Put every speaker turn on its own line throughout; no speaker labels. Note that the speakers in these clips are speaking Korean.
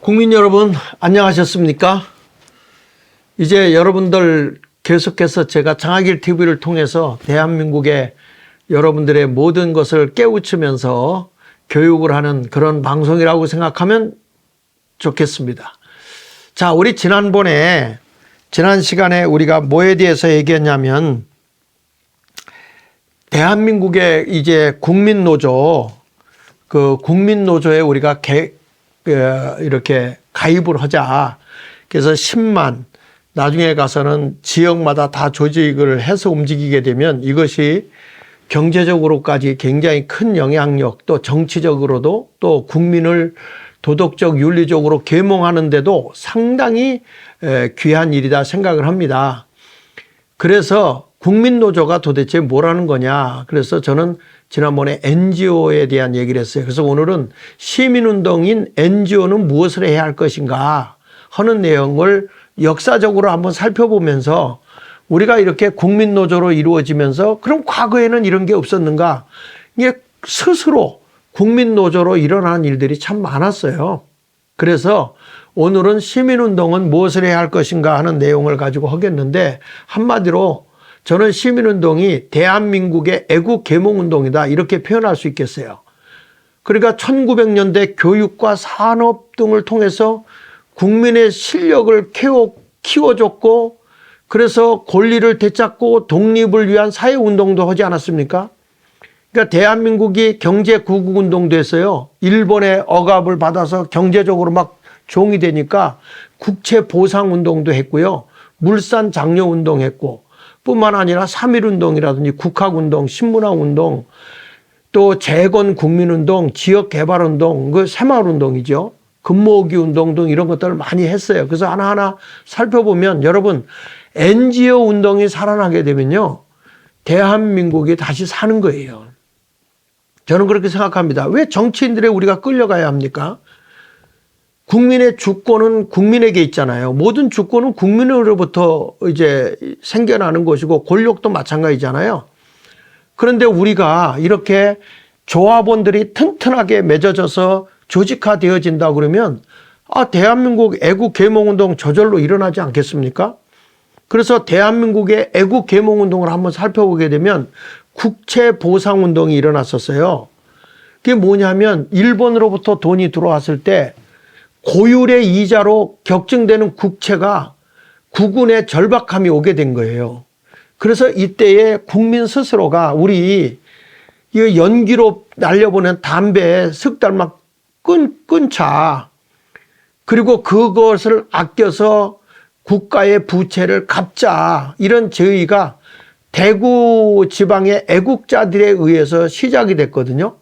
국민 여러분 안녕하셨습니까? 이제 여러분들 계속해서 제가 장학일 TV를 통해서 대한민국의 여러분들의 모든 것을 깨우치면서 교육을 하는 그런 방송이라고 생각하면 좋겠습니다. 자, 우리 지난번에 지난 시간에 우리가 뭐에 대해서 얘기했냐면 대한민국의 이제 국민노조 그 국민노조에 우리가 개, 그 이렇게 가입을 하자. 그래서 10만 나중에 가서는 지역마다 다 조직을 해서 움직이게 되면 이것이 경제적으로까지 굉장히 큰 영향력 또 정치적으로도 또 국민을 도덕적 윤리적으로 계몽하는데도 상당히 에, 귀한 일이다 생각을 합니다. 그래서 국민노조가 도대체 뭐라는 거냐. 그래서 저는 지난번에 NGO에 대한 얘기를 했어요. 그래서 오늘은 시민운동인 NGO는 무엇을 해야 할 것인가 하는 내용을 역사적으로 한번 살펴보면서 우리가 이렇게 국민노조로 이루어지면서 그럼 과거에는 이런 게 없었는가. 이게 스스로 국민노조로 일어나는 일들이 참 많았어요. 그래서 오늘은 시민운동은 무엇을 해야 할 것인가 하는 내용을 가지고 하겠는데 한마디로 저는 시민운동이 대한민국의 애국 계몽운동이다 이렇게 표현할 수 있겠어요. 그러니까 1900년대 교육과 산업 등을 통해서 국민의 실력을 키워, 키워줬고 그래서 권리를 되찾고 독립을 위한 사회운동도 하지 않았습니까? 그러니까 대한민국이 경제구국운동도 했어요. 일본의 억압을 받아서 경제적으로 막 종이 되니까 국채보상운동도 했고요. 물산 장려운동 했고 뿐만 아니라 3.1운동이라든지 국학운동, 신문화운동, 또 재건 국민운동, 지역개발운동, 그 새마을운동이죠. 금모으기 운동 등 이런 것들을 많이 했어요. 그래서 하나하나 살펴보면 여러분 NGO 운동이 살아나게 되면요. 대한민국이 다시 사는 거예요. 저는 그렇게 생각합니다. 왜 정치인들의 우리가 끌려가야 합니까? 국민의 주권은 국민에게 있잖아요. 모든 주권은 국민으로부터 이제 생겨나는 것이고 권력도 마찬가지잖아요. 그런데 우리가 이렇게 조합원들이 튼튼하게 맺어져서 조직화되어진다 그러면 아, 대한민국 애국 계몽운동 저절로 일어나지 않겠습니까? 그래서 대한민국의 애국 계몽운동을 한번 살펴보게 되면 국채 보상 운동이 일어났었어요. 그게 뭐냐면 일본으로부터 돈이 들어왔을 때 고율의 이자로 격증되는 국채가 국군의 절박함이 오게 된 거예요. 그래서 이때에 국민 스스로가 우리 이 연기로 날려보낸 담배 석달막 끈, 끊자. 그리고 그것을 아껴서 국가의 부채를 갚자. 이런 제의가 대구 지방의 애국자들에 의해서 시작이 됐거든요.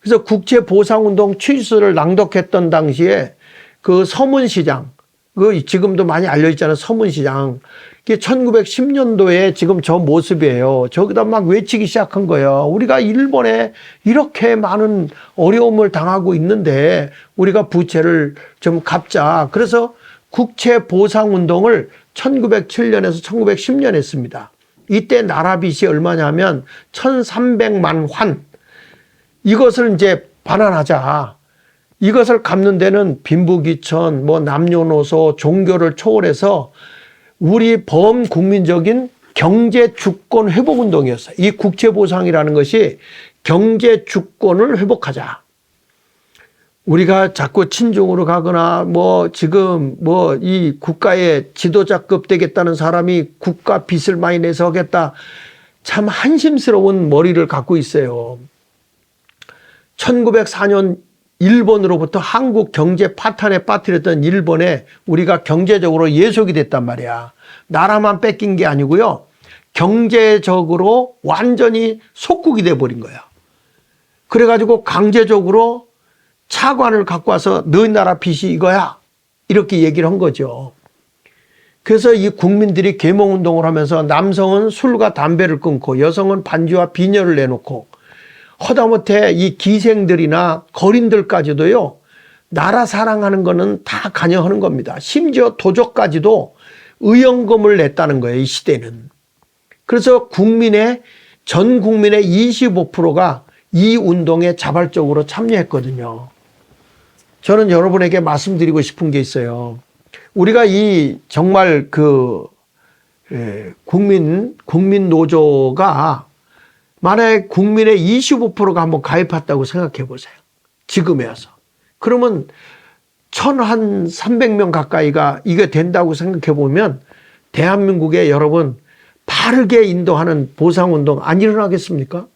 그래서 국채보상운동 취지서를 낭독했던 당시에 그 서문시장, 그 지금도 많이 알려있잖아요. 서문시장. 이게 1910년도에 지금 저 모습이에요. 저기다 막 외치기 시작한 거예요. 우리가 일본에 이렇게 많은 어려움을 당하고 있는데 우리가 부채를 좀 갚자. 그래서 국채 보상 운동을 1907년에서 1910년 했습니다. 이때 나라 빚이 얼마냐면 1300만 환. 이것을 이제 반환하자. 이것을 갚는 데는 빈부귀천, 뭐 남녀노소, 종교를 초월해서 우리 범국민적인 경제 주권 회복 운동이었어요. 이 국채 보상이라는 것이 경제 주권을 회복하자. 우리가 자꾸 친중으로 가거나 뭐 지금 뭐 이 국가의 지도자급 되겠다는 사람이 국가 빚을 많이 내서 하겠다. 참 한심스러운 머리를 갖고 있어요. 1904년 일본으로부터 한국 경제 파탄에 빠뜨렸던 일본에 우리가 경제적으로 예속이 됐단 말이야. 나라만 뺏긴 게 아니고요. 경제적으로 완전히 속국이 돼 버린 거야. 그래가지고 강제적으로 차관을 갖고 와서 너희 나라 빚이 이거야. 이렇게 얘기를 한 거죠. 그래서 이 국민들이 계몽운동을 하면서 남성은 술과 담배를 끊고 여성은 반지와 비녀를 내놓고 허다못해 이 기생들이나 거린들까지도요, 나라 사랑하는 거는 다 관여하는 겁니다. 심지어 도적까지도 의연금을 냈다는 거예요, 이 시대는. 그래서 국민의, 전 국민의 25%가 이 운동에 자발적으로 참여했거든요. 저는 여러분에게 말씀드리고 싶은 게 있어요. 우리가 이 정말 그 예, 국민 국민 노조가 만약에 국민의 25%가 한번 가입했다고 생각해 보세요. 지금에 와서. 그러면 천한 300명 가까이가 이게 된다고 생각해 보면 대한민국에 여러분 바르게 인도하는 보상운동 안 일어나겠습니까?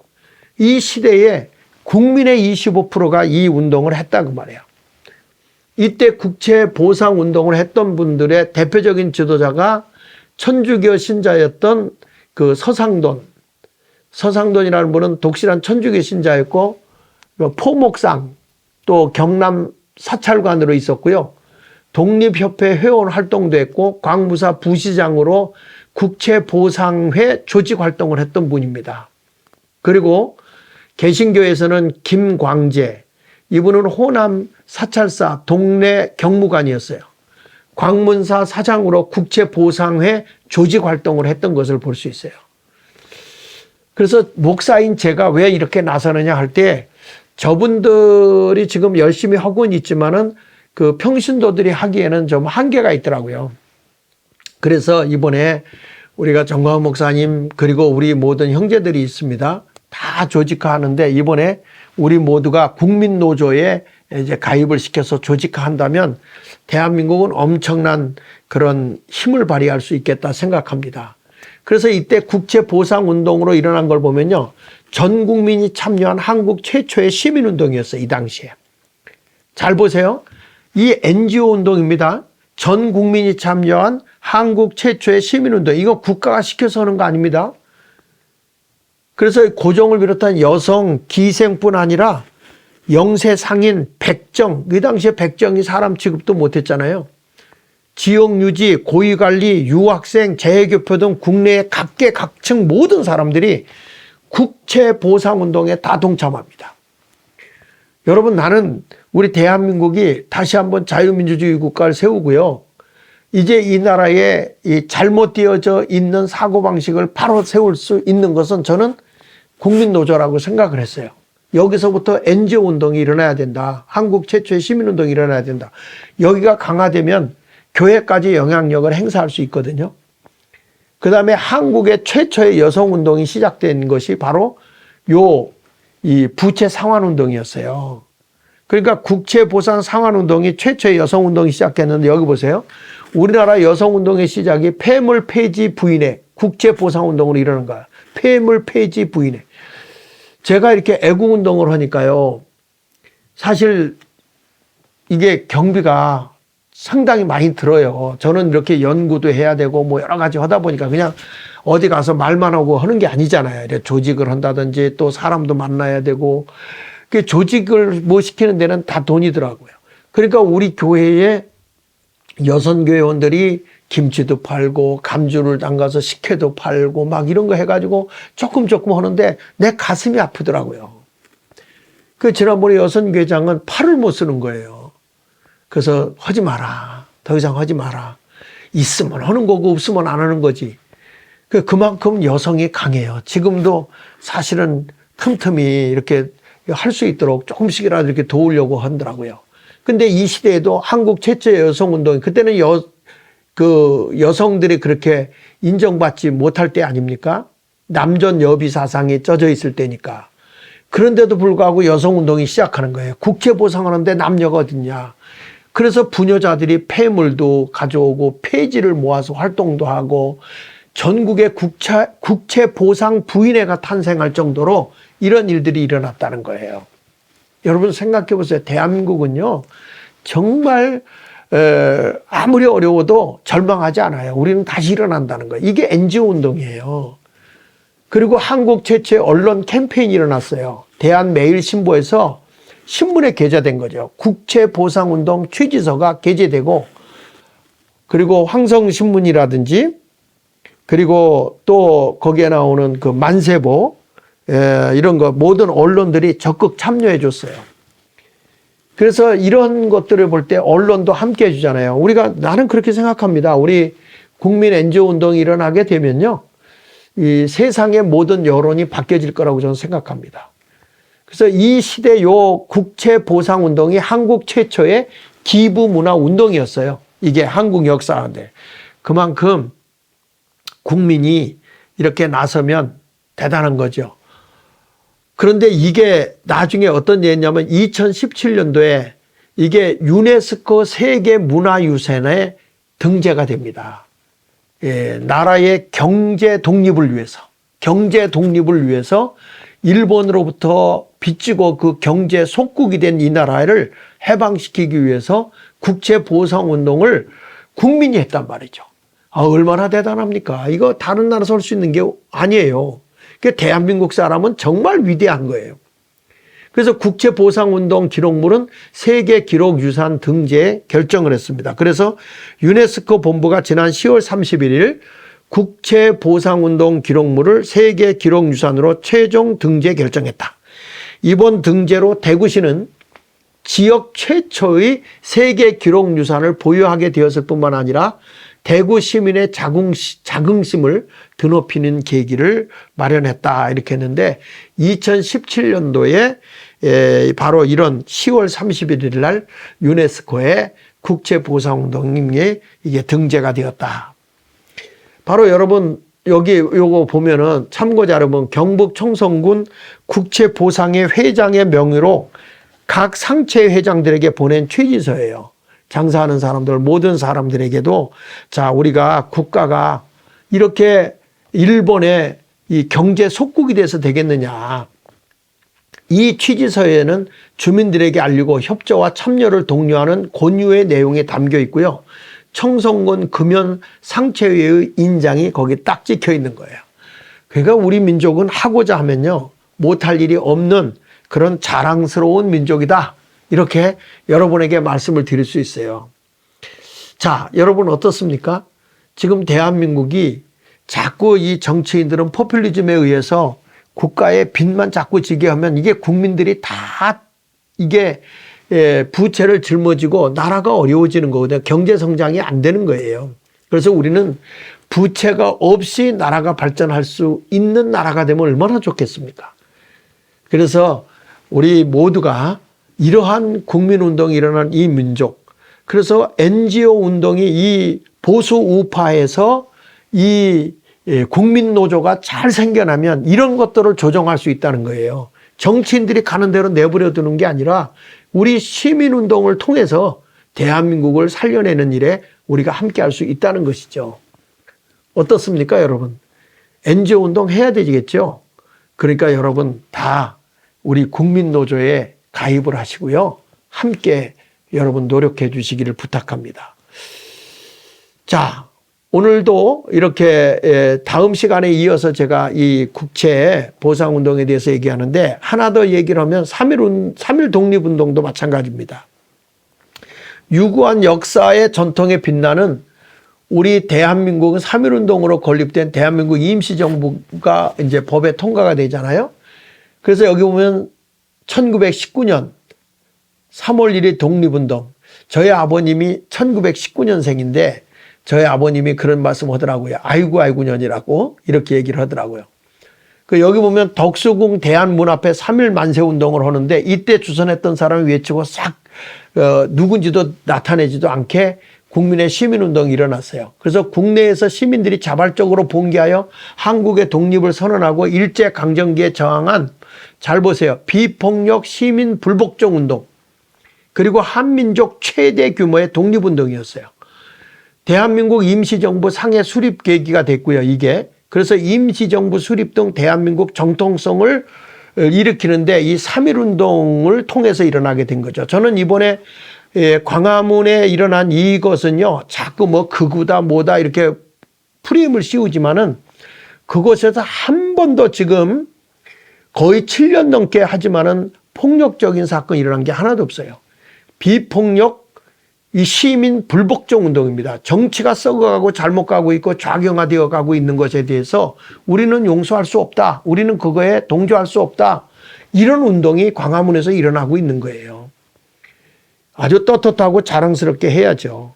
이 시대에 국민의 25%가 이 운동을 했다고 말이에요. 이때 국채 보상 운동을 했던 분들의 대표적인 지도자가 천주교 신자였던 그 서상돈. 서상돈이라는 분은 독실한 천주교 신자였고 포목상 또 경남 사찰관으로 있었고요. 독립협회 회원 활동도 했고 광무사 부시장으로 국채보상회 조직 활동을 했던 분입니다. 그리고 개신교에서는 김광재 이분은 호남 사찰사 동네 경무관이었어요. 광문사 사장으로 국채보상회 조직 활동을 했던 것을 볼 수 있어요. 그래서 목사인 제가 왜 이렇게 나서느냐 할 때 저분들이 지금 열심히 하고는 있지만은 그 평신도들이 하기에는 좀 한계가 있더라고요. 그래서 이번에 우리가 정광훈 목사님 그리고 우리 모든 형제들이 있습니다. 다 조직화하는데 이번에 우리 모두가 국민노조에 이제 가입을 시켜서 조직화한다면 대한민국은 엄청난 그런 힘을 발휘할 수 있겠다 생각합니다. 그래서 이때 국제보상 운동으로 일어난 걸 보면요. 전 국민이 참여한 한국 최초의 시민 운동이었어요. 이 당시에. 잘 보세요. 이 NGO 운동입니다. 전 국민이 참여한 한국 최초의 시민 운동. 이거 국가가 시켜서 하는 거 아닙니다. 그래서 고종을 비롯한 여성, 기생뿐 아니라 영세 상인, 백정, 그 당시에 백정이 사람 취급도 못했잖아요. 지역 유지, 고위 관리, 유학생, 재해교표 등 국내의 각계각층 모든 사람들이 국채 보상 운동에 다 동참합니다. 여러분 나는 우리 대한민국이 다시 한번 자유민주주의 국가를 세우고요. 이제 이 나라에 이 잘못되어져 있는 사고방식을 바로 세울 수 있는 것은 저는 국민노조라고 생각을 했어요. 여기서부터 NGO 운동이 일어나야 된다. 한국 최초의 시민운동이 일어나야 된다. 여기가 강화되면 교회까지 영향력을 행사할 수 있거든요. 그 다음에 한국의 최초의 여성운동이 시작된 것이 바로 요, 이 부채 상환운동이었어요. 그러니까 국채보상 상환운동이 최초의 여성운동이 시작했는데 여기 보세요. 우리나라 여성운동의 시작이 폐물 폐지 부인의 국채보상운동으로 일어난 거야. 폐물 폐지 부인의. 제가 이렇게 애국운동을 하니까요. 사실 이게 경비가 상당히 많이 들어요. 저는 이렇게 연구도 해야 되고 뭐 여러 가지 하다 보니까 그냥 어디 가서 말만 하고 하는 게 아니잖아요. 조직을 한다든지 또 사람도 만나야 되고 그 조직을 뭐 시키는 데는 다 돈이더라고요. 그러니까 우리 교회에 여성 교회원들이 김치도 팔고 감주를 담가서 식혜도 팔고 막 이런 거 해가지고 조금 조금 하는데 내 가슴이 아프더라고요. 그 지난번에 여성 회장은 팔을 못 쓰는 거예요. 그래서 하지 마라. 더 이상 하지 마라. 있으면 하는 거고 없으면 안 하는 거지. 그 그만큼 여성이 강해요. 지금도 사실은 틈틈이 이렇게 할 수 있도록 조금씩이라도 이렇게 도우려고 하더라고요. 근데 이 시대에도 한국 최초의 여성 운동이 그때는 여, 그 여성들이 그렇게 인정받지 못할 때 아닙니까? 남전 여비 사상에 쪄져 있을 때니까. 그런데도 불구하고 여성 운동이 시작하는 거예요. 국회 보상하는데 남녀가 어딨냐. 그래서 부녀자들이 폐물도 가져오고 폐지를 모아서 활동도 하고 전국에 국채, 국채 보상 부인회가 탄생할 정도로 이런 일들이 일어났다는 거예요. 여러분 생각해 보세요. 대한민국은요, 정말, 에, 아무리 어려워도 절망하지 않아요. 우리는 다시 일어난다는 거예요. 이게 NGO 운동이에요. 그리고 한국 최초의 언론 캠페인이 일어났어요. 대한매일신보에서 신문에 게재된 거죠. 국채보상운동 취지서가 게재되고, 그리고 황성신문이라든지, 그리고 또 거기에 나오는 그 만세보, 예, 이런 거 모든 언론들이 적극 참여해 줬어요. 그래서 이런 것들을 볼 때 언론도 함께 해주잖아요. 우리가 나는 그렇게 생각합니다. 우리 국민 엔지오 운동이 일어나게 되면요, 이 세상의 모든 여론이 바뀌어질 거라고 저는 생각합니다. 그래서 이 시대 요 국채 보상 운동이 한국 최초의 기부 문화 운동이었어요. 이게 한국 역사인데 그만큼 국민이 이렇게 나서면 대단한 거죠. 그런데 이게 나중에 어떤 예냐면 2017년도에 이게 유네스코 세계 문화유산에 등재가 됩니다. 예, 나라의 경제 독립을 위해서, 경제 독립을 위해서 일본으로부터 빚지고 그 경제 속국이 된 이 나라를 해방시키기 위해서 국채 보상 운동을 국민이 했단 말이죠. 아, 얼마나 대단합니까? 이거 다른 나라에서 할 수 있는 게 아니에요. 그 대한민국 사람은 정말 위대한 거예요. 그래서 국제보상운동 기록물은 세계 기록 유산 등재에 결정을 했습니다. 그래서 유네스코 본부가 지난 10월 31일 국제보상운동 기록물을 세계 기록유산으로 최종 등재 결정했다. 이번 등재로 대구시는 지역 최초의 세계 기록유산을 보유하게 되었을 뿐만 아니라 대구 시민의 자긍시, 자긍심을 드높이는 계기를 마련했다. 이렇게 했는데 2017년도에 바로 이런 10월 31일 날 유네스코의 국제보상운동이 이게 등재가 되었다. 바로 여러분 여기 요거 보면은 참고 자료면 경북 청성군 국채보상회 회장의 명의로 각 상체 회장들에게 보낸 취지서예요. 장사하는 사람들 모든 사람들에게도 자 우리가 국가가 이렇게 일본의 이 경제 속국이 돼서 되겠느냐. 이 취지서에는 주민들에게 알리고 협조와 참여를 독려하는 권유의 내용이 담겨 있고요. 청성군 금연 상체회의 인장이 거기 딱 찍혀 있는 거예요. 그러니까 우리 민족은 하고자 하면요. 못할 일이 없는 그런 자랑스러운 민족이다. 이렇게 여러분에게 말씀을 드릴 수 있어요. 자, 여러분 어떻습니까? 지금 대한민국이 자꾸 이 정치인들은 포퓰리즘에 의해서 국가의 빚만 자꾸 지게 하면 이게 국민들이 다 이게 예, 부채를 짊어지고 나라가 어려워지는 거거든요. 경제 성장이 안 되는 거예요. 그래서 우리는 부채가 없이 나라가 발전할 수 있는 나라가 되면 얼마나 좋겠습니까? 그래서 우리 모두가 이러한 국민운동이 일어난 이 민족, 그래서 NGO 운동이 이 보수 우파에서 이 예, 국민노조가 잘 생겨나면 이런 것들을 조정할 수 있다는 거예요. 정치인들이 가는 대로 내버려 두는 게 아니라 우리 시민운동을 통해서 대한민국을 살려내는 일에 우리가 함께 할 수 있다는 것이죠. 어떻습니까, 여러분? NGO 운동 해야 되겠죠? 그러니까 여러분 다 우리 국민노조에 가입을 하시고요. 함께 여러분 노력해 주시기를 부탁합니다. 자, 오늘도 이렇게 다음 시간에 이어서 제가 이 국채 보상 운동에 대해서 얘기하는데 하나 더 얘기를 하면 3.1, 3.1 독립운동도 마찬가지입니다. 유구한 역사의 전통에 빛나는 우리 대한민국은 3.1 운동으로 건립된 대한민국 임시정부가 이제 법에 통과가 되잖아요. 그래서 여기 보면 1919년 3월 1일 독립운동. 저희 아버님이 1919년생인데 저희 아버님이 그런 말씀 하더라고요. 아이고 아이고 년이라고 이렇게 얘기를 하더라고요. 그 여기 보면 덕수궁 대한문 앞에 3일 만세 운동을 하는데 이때 주선했던 사람이 외치고 싹 어, 누군지도 나타내지도 않게 국민의 시민운동이 일어났어요. 그래서 국내에서 시민들이 자발적으로 봉기하여 한국의 독립을 선언하고 일제강점기에 저항한 잘 보세요. 비폭력 시민 불복종 운동 그리고 한민족 최대 규모의 독립운동이었어요. 대한민국 임시정부 상해 수립 계기가 됐고요. 이게 그래서 임시정부 수립 등 대한민국 정통성을 일으키는데 이 3.1 운동을 통해서 일어나게 된 거죠. 저는 이번에 예, 광화문에 일어난 이것은요, 자꾸 뭐 극우다 뭐다 이렇게 프레임을 씌우지만은 그곳에서 한 번도 지금 거의 7년 넘게 하지만은 폭력적인 사건이 일어난 게 하나도 없어요. 비폭력 이 시민 불복종 운동입니다. 정치가 썩어가고 잘못 가고 있고 좌경화되어 가고 있는 것에 대해서 우리는 용서할 수 없다. 우리는 그거에 동조할 수 없다. 이런 운동이 광화문에서 일어나고 있는 거예요. 아주 떳떳하고 자랑스럽게 해야죠.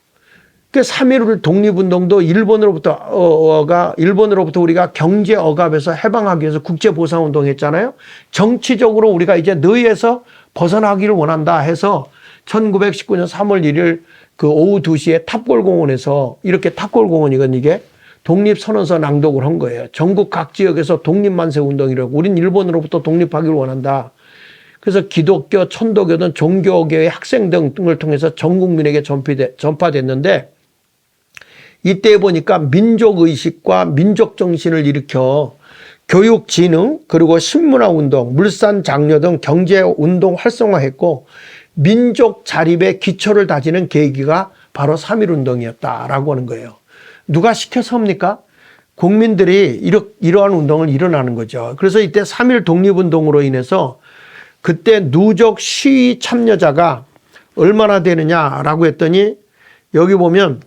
그 3.1 독립운동도 일본으로부터가 일본으로부터 우리가 경제 억압에서 해방하기 위해서 국제 보상 운동 했잖아요. 정치적으로 우리가 이제 너희에서 벗어나기를 원한다 해서 1919년 3월 1일 그 오후 2시에 탑골공원에서 이렇게 탑골공원이건 이게 독립선언서 낭독을 한 거예요. 전국 각 지역에서 독립만세 운동이라고 우린 일본으로부터 독립하기를 원한다. 그래서 기독교, 천도교 등 종교계의 학생 등을 통해서 전 국민에게 전파돼- 전파됐는데 이때 보니까 민족 의식과 민족 정신을 일으켜 교육 진흥 그리고 신문화 운동, 물산 장려 등 경제 운동 활성화했고 민족 자립의 기초를 다지는 계기가 바로 3.1 운동이었다라고 하는 거예요. 누가 시켜서 합니까? 국민들이 이러, 이러한 운동을 일어나는 거죠. 그래서 이때 3.1 독립운동으로 인해서 그때 누적 시위 참여자가 얼마나 되느냐라고 했더니 여기 보면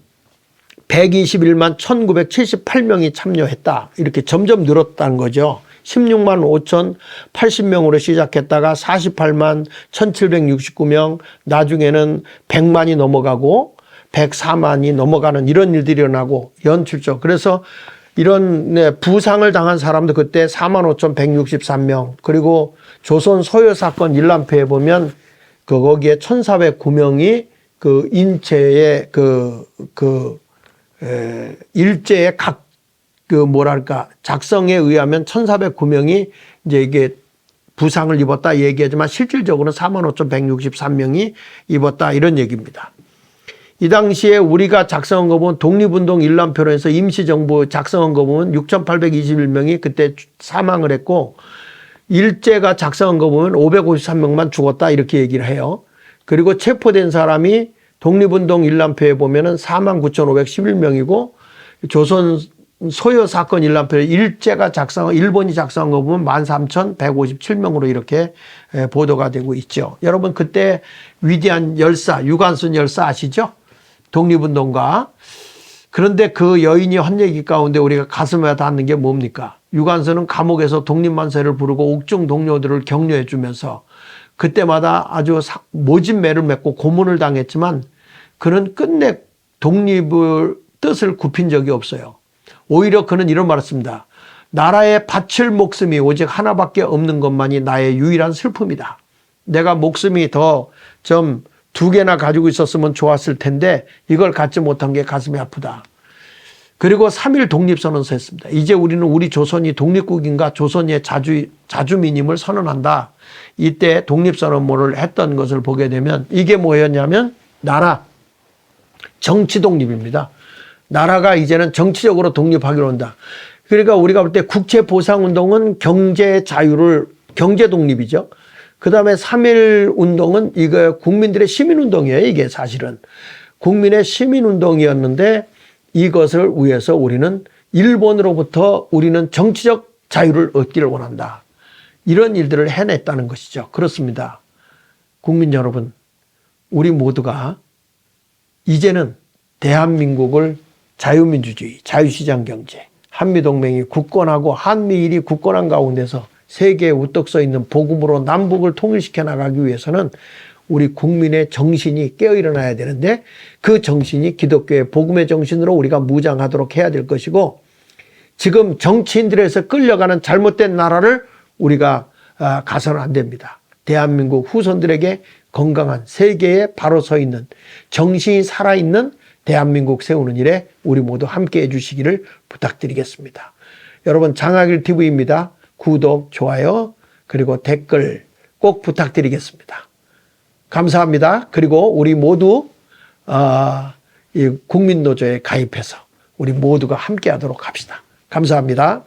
121만 1978명이 참여했다. 이렇게 점점 늘었다는 거죠. 16만 5천 80명으로 시작했다가 48만 1769명, 나중에는 100만이 넘어가고 104만이 넘어가는 이런 일들이 일어나고 연출적. 그래서 이런 네, 부상을 당한 사람도 그때 4만 5천 163명. 그리고 조선 소요 사건 일람표에 보면 그 거기에 1,409명이 그 인체의 그, 그, 에, 일제의 각, 그 뭐랄까, 작성에 의하면 1,409명이 이제 이게 부상을 입었다 얘기하지만 실질적으로는 4만 5,163명이 입었다 이런 얘기입니다. 이 당시에 우리가 작성한 거 보면 독립운동 일람표로 해서 임시정부 작성한 거 보면 6,821명이 그때 사망을 했고 일제가 작성한 거 보면 553명만 죽었다 이렇게 얘기를 해요. 그리고 체포된 사람이 독립운동 일람표에 보면은 49,511명이고 조선 소요 사건 일람표에 일제가 작성, 일본이 작성한 거 보면 13,157명으로 이렇게 에, 보도가 되고 있죠. 여러분 그때 위대한 열사, 유관순 열사 아시죠? 독립운동가. 그런데 그 여인이 한 얘기 가운데 우리가 가슴에 닿는 게 뭡니까? 유관순은 감옥에서 독립만세를 부르고 옥중 동료들을 격려해 주면서 그때마다 아주 사- 모진 매를 맺고 고문을 당했지만 그는 끝내 독립을 뜻을 굽힌 적이 없어요. 오히려 그는 이런 말을 씁니다. 나라에 바칠 목숨이 오직 하나밖에 없는 것만이 나의 유일한 슬픔이다. 내가 목숨이 더 좀 두 개나 가지고 있었으면 좋았을 텐데 이걸 갖지 못한 게 가슴이 아프다. 그리고 3일 독립선언서 했습니다. 이제 우리는 우리 조선이 독립국인가 조선의 자주, 자주민임을 선언한다. 이때 독립선언문을 했던 것을 보게 되면 이게 뭐였냐면 나라, 정치 독립입니다. 나라가 이제는 정치적으로 독립하기로 한다. 그러니까 우리가 볼 때 국채 보상 운동은 경제 자유를 경제 독립이죠. 그다음에 3.1 운동은 이거 국민들의 시민 운동이에요. 이게 사실은 국민의 시민 운동이었는데 이것을 위해서 우리는 일본으로부터 우리는 정치적 자유를 얻기를 원한다. 이런 일들을 해냈다는 것이죠. 그렇습니다. 국민 여러분, 우리 모두가 이제는 대한민국을 자유민주주의, 자유시장 경제, 한미동맹이 굳건하고 한미일이 굳건한 가운데서 세계에 우뚝 서 있는 복음으로 남북을 통일시켜 나가기 위해서는 우리 국민의 정신이 깨어 일어나야 되는데 그 정신이 기독교의 복음의 정신으로 우리가 무장하도록 해야 될 것이고 지금 정치인들에서 끌려가는 잘못된 나라를 우리가 아, 가서는 안 됩니다. 대한민국 후손들에게 건강한 세계에 바로 서 있는 정신이 살아있는 대한민국 세우는 일에 우리 모두 함께 해주시기를 부탁드리겠습니다. 여러분 장학일 TV입니다. 구독, 좋아요 그리고 댓글 꼭 부탁드리겠습니다. 감사합니다. 그리고 우리 모두 아, 이 국민노조에 가입해서 우리 모두가 함께하도록 합시다. 감사합니다.